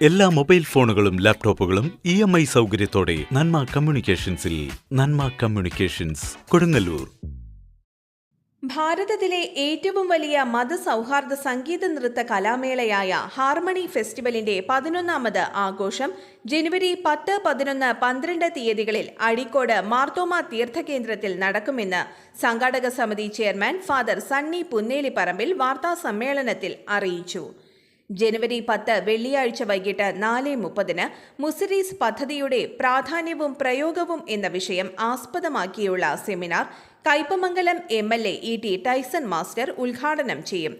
എല്ലാ മൊബൈൽ ഫോണുകളും ലാപ്ടോപ്പുകളും ഇ എം ഐ സൗകര്യത്തോടെ നന്മ കമ്മ്യൂണിക്കേഷൻസിൽ നന്മ കമ്മ്യൂണിക്കേഷൻസ് കൊടുങ്ങല്ലൂർ. ഭാരതത്തിലെ ഏറ്റവും വലിയ മതസൗഹാർദ്ദ സംഗീത നൃത്ത കലാമേളയായ ഹാർമണി ഫെസ്റ്റിവലിന്റെ പതിനൊന്നാമത് ആഘോഷം ജനുവരി പത്ത് പതിനൊന്ന് പന്ത്രണ്ട് തീയതികളിൽ അഴീക്കോട് മാർത്തോമ തീർത്ഥകേന്ദ്രത്തിൽ നടക്കുമെന്ന് സംഘാടക സമിതി ചെയർമാൻ ഫാദർ സണ്ണി പുന്നേലിപ്പറമ്പിൽ വാർത്താസമ്മേളനത്തിൽ അറിയിച്ചു. ജനുവരി പത്ത് വെള്ളിയാഴ്ച വൈകിട്ട് നാല് മുപ്പതിന് മുസിരീസ് പദ്ധതിയുടെ പ്രാധാന്യവും പ്രയോഗവും എന്ന വിഷയം ആസ്പദമാക്കിയുള്ള seminar Kaipamangalam M L A E T Tyson master ഉദ്ഘാടനം ചെയ്യും.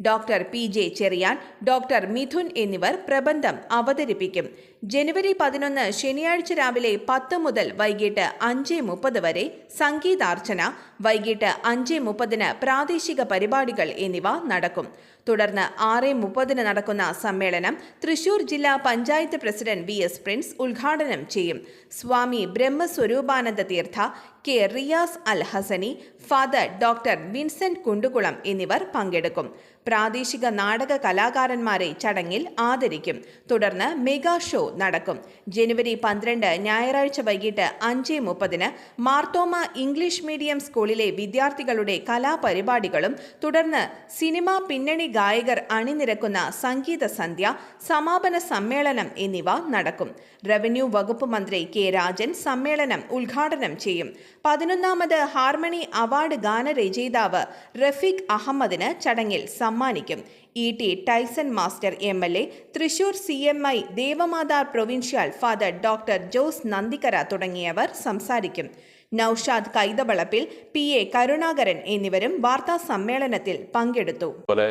Doctor P J Cherian doctor Mithun എന്നിവർ പ്രബന്ധം അവതരിപ്പിക്കും. ജനുവരി പതിനൊന്ന് ശനിയാഴ്ച രാവിലെ പത്ത് മുതൽ വൈകിട്ട് അഞ്ച് മുപ്പത് വരെ സംഗീതാർച്ചന വൈകിട്ട് അഞ്ച് മുപ്പതിന് പ്രാദേശിക പരിപാടികൾ എന്നിവ നടക്കും. തുടർന്ന് ആറ് മുപ്പതിന് നടക്കുന്ന സമ്മേളനം തൃശൂർ ജില്ലാ panchayat president V S Prince ഉദ്ഘാടനം ചെയ്യും. Swami Brahmaswaroopananda Theertha K Riyas Al Hasani father doctor Vincent Kundukulam എന്നിവർ പങ്കെടുക്കും. പ്രാദേശിക നാടക കലാകാരന്മാരെ ചടങ്ങിൽ ആദരിക്കും. തുടർന്ന് മെഗാ ഷോ നടക്കും. ജനുവരി പന്ത്രണ്ട് ഞായറാഴ്ച വൈകിട്ട് അഞ്ച് മുപ്പതിന് മാർത്തോമ ഇംഗ്ലീഷ് മീഡിയം സ്കൂളിലെ വിദ്യാർത്ഥികളുടെ കലാപരിപാടികളും തുടർന്ന് സിനിമാ പിന്നണി ഗായകർ അണിനിരക്കുന്ന സംഗീത സന്ധ്യ സമാപന സമ്മേളനം എന്നിവ നടക്കും. റവന്യൂ വകുപ്പ് മന്ത്രി കെ. രാജൻ സമ്മേളനം ഉദ്ഘാടനം ചെയ്യും. പതിനൊന്നാമത് ഹാർമണി അവാർഡ് ഗാനരചയിതാവ് റഫീഖ് അഹമ്മദിന് ചടങ്ങിൽ സമ്മാനിക്കും. E T Tyson master M L A Thrissur C M I Devamatha provincial father doctor Jose Nandikkara തുടങ്ങിയവർ സംസാരിക്കും. നൌഷാദ് കൈതവളപ്പിൽ പി എ കരുണാകരൻ എന്നിവരും വാർത്താ സമ്മേളനത്തിൽ പങ്കെടുത്തു.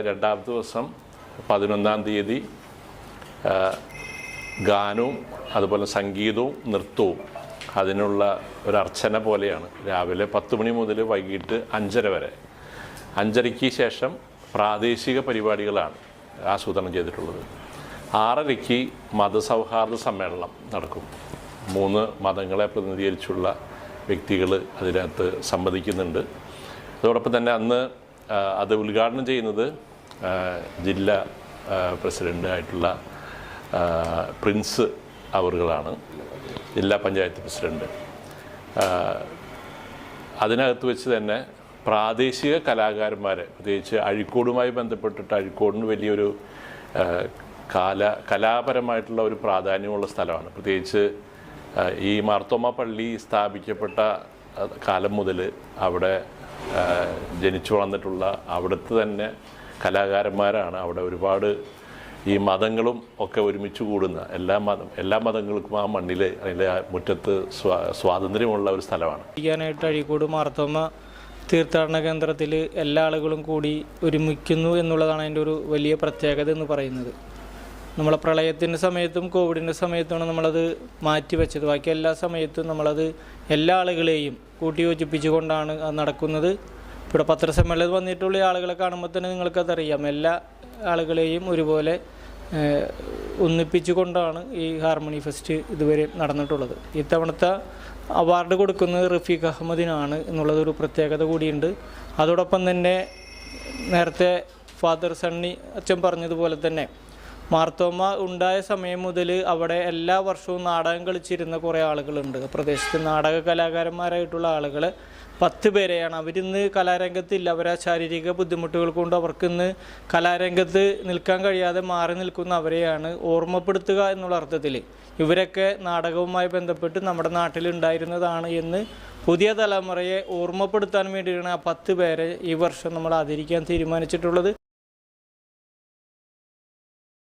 രണ്ടാം ദിവസം പതിനൊന്നാം തീയതി ഗാനവും അതുപോലെ സംഗീതവും നൃത്തവും അതിനുള്ള ഒരു അർച്ചന പോലെയാണ്. രാവിലെ പത്ത് മണി മുതൽ വൈകിട്ട് അഞ്ചര വരെ. അഞ്ചരയ്ക്ക് ശേഷം പ്രാദേശിക പരിപാടികളാണ് ആസൂത്രണം ചെയ്തിട്ടുള്ളത്. ആറരയ്ക്ക് മതസൗഹാർദ്ദ സമ്മേളനം നടക്കും. മൂന്ന് മതങ്ങളെ പ്രതിനിധീകരിച്ചുള്ള വ്യക്തികൾ അതിനകത്ത് സംവദിക്കുന്നുണ്ട്. അതോടൊപ്പം തന്നെ അന്ന് അത് ഉദ്ഘാടനം ചെയ്യുന്നത് ജില്ലാ പ്രസിഡന്റ് ആയിട്ടുള്ള പ്രിൻസ് അവറുകളാണ്. ജില്ലാ പഞ്ചായത്ത് പ്രസിഡന്റ്. ആ, അതിനകത്ത് വെച്ച് തന്നെ പ്രാദേശിക കലാകാരന്മാരെ പ്രത്യേകിച്ച് അഴിക്കോടുമായി ബന്ധപ്പെട്ടിട്ട് അഴിക്കോടിന് വലിയൊരു കാല കലാപരമായിട്ടുള്ള ഒരു പ്രാധാന്യമുള്ള സ്ഥലമാണ്. പ്രത്യേകിച്ച് ഈ മാർത്തോമ പള്ളി സ്ഥാപിക്കപ്പെട്ട കാലം മുതൽ അവിടെ ജനിച്ചു വളർന്നിട്ടുള്ള അവിടുത്തെ തന്നെ കലാകാരന്മാരാണ്. അവിടെ ഒരുപാട് ഈ മതങ്ങളും ഒക്കെ ഒരുമിച്ച് കൂടുന്ന എല്ലാ മതം എല്ലാ മതങ്ങൾക്കും ആ മണ്ണിൽ അതിന്റെ മുറ്റത്ത് സ്വാ സ്വാതന്ത്ര്യമുള്ള ഒരു സ്ഥലമാണ്. ചെയ്യാനായിട്ട് അഴീക്കോട് മാർത്തോമ തീർത്ഥാടന കേന്ദ്രത്തിൽ എല്ലാ ആളുകളും കൂടി ഒരുമിക്കുന്നു എന്നുള്ളതാണ് അതിന്റെ ഒരു വലിയ പ്രത്യേകത എന്ന് പറയുന്നത്. നമ്മളെ പ്രളയത്തിന്റെ സമയത്തും കോവിഡിന്റെ സമയത്തുമാണ് നമ്മളത് മാറ്റിവെച്ചത് ബാക്കി എല്ലാ സമയത്തും നമ്മളത് എല്ലാ ആളുകളെയും കൂട്ടിയോജിപ്പിച്ചുകൊണ്ടാണ് അത് നടക്കുന്നത്. ഇവിടെ പത്രസമ്മേളനത്തിൽ വന്നിട്ടുള്ള ആളുകളെ കാണുമ്പോൾ തന്നെ നിങ്ങൾക്കതറിയാം. എല്ലാ ആളുകളെയും ഒരുപോലെ ഒന്നിപ്പിച്ചുകൊണ്ടാണ് ഈ ഹാർമണി ഫെസ്റ്റ് ഇതുവരെ നടന്നിട്ടുള്ളത്. ഇത്തവണത്തെ അവാർഡ് കൊടുക്കുന്നത് റഫീഖ് അഹമ്മദിനാണ് എന്നുള്ളതൊരു പ്രത്യേകത കൂടിയുണ്ട്. അതോടൊപ്പം തന്നെ നേരത്തെ ഫാദർ സണ്ണി അച്ഛൻ പറഞ്ഞതുപോലെ തന്നെ മാർത്തോമ ഉണ്ടായ സമയം മുതൽ അവിടെ എല്ലാ വർഷവും നാടകം കളിച്ചിരുന്ന കുറേ ആളുകളുണ്ട്. പ്രദേശത്ത് നാടക കലാകാരന്മാരായിട്ടുള്ള ആളുകൾ പത്ത് പേരെയാണ്. അവരിന്ന് കലാരംഗത്തില്ല. അവരെ ശാരീരിക ബുദ്ധിമുട്ടുകൾ കൊണ്ട് അവർക്കിന്ന് കലാരംഗത്ത് നിൽക്കാൻ കഴിയാതെ മാറി നിൽക്കുന്ന അവരെയാണ് ഓർമ്മപ്പെടുത്തുക എന്നുള്ള അർത്ഥത്തിൽ ഇവരൊക്കെ നാടകവുമായി ബന്ധപ്പെട്ട് നമ്മുടെ നാട്ടിലുണ്ടായിരുന്നതാണ് എന്ന് പുതിയ തലമുറയെ ഓർമ്മപ്പെടുത്താൻ വേണ്ടിയാണ് ആ പത്ത് പേരെ ഈ വർഷം നമ്മൾ ആദരിക്കാൻ തീരുമാനിച്ചിട്ടുള്ളത്.